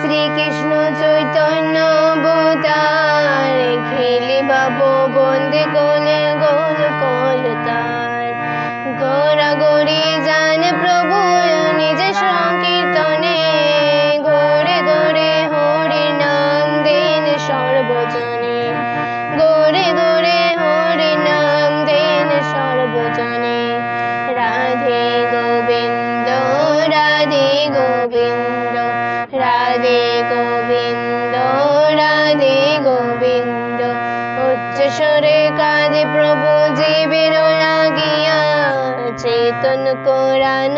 শ্রীকৃষ্ণ চৈতন্য অবতার খেলে বাবু বন্দে কর কোরআন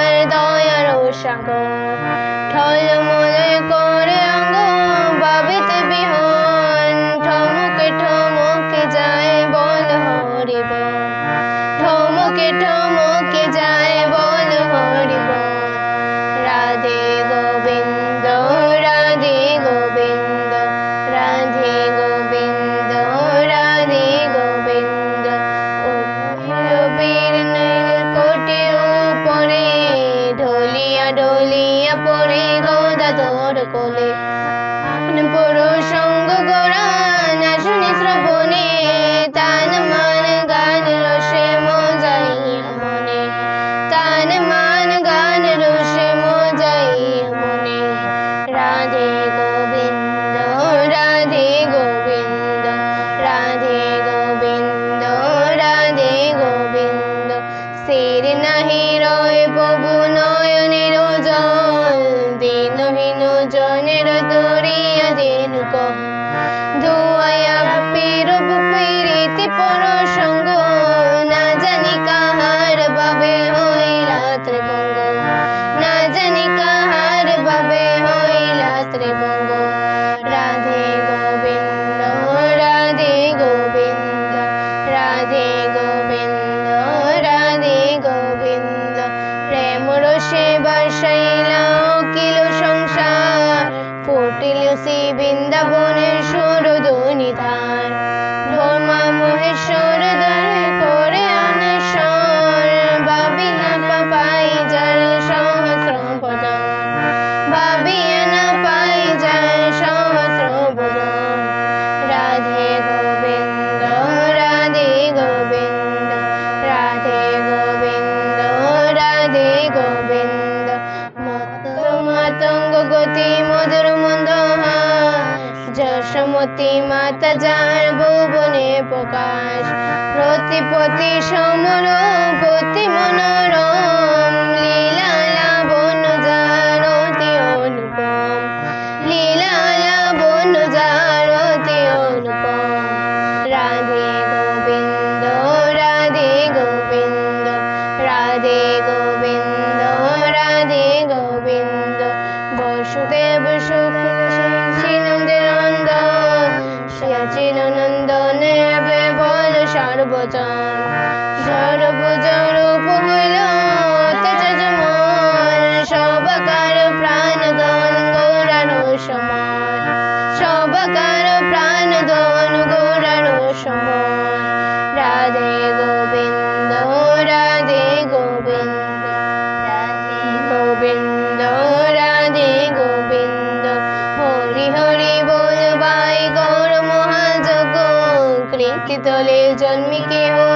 তোমার দয়ার সাঙ্গ ঠলমলে করে অঙ্গ বাবিতে বিহন ঠমকে ঠমকে যায় বল হরিব ঠমকে ঠমকে যায় सिर नहीं সমতি মাতা যার ভুবনে প্রকাশ। প্রতিপতি সমর প্রতি মনোরম। तले जन्मी के वो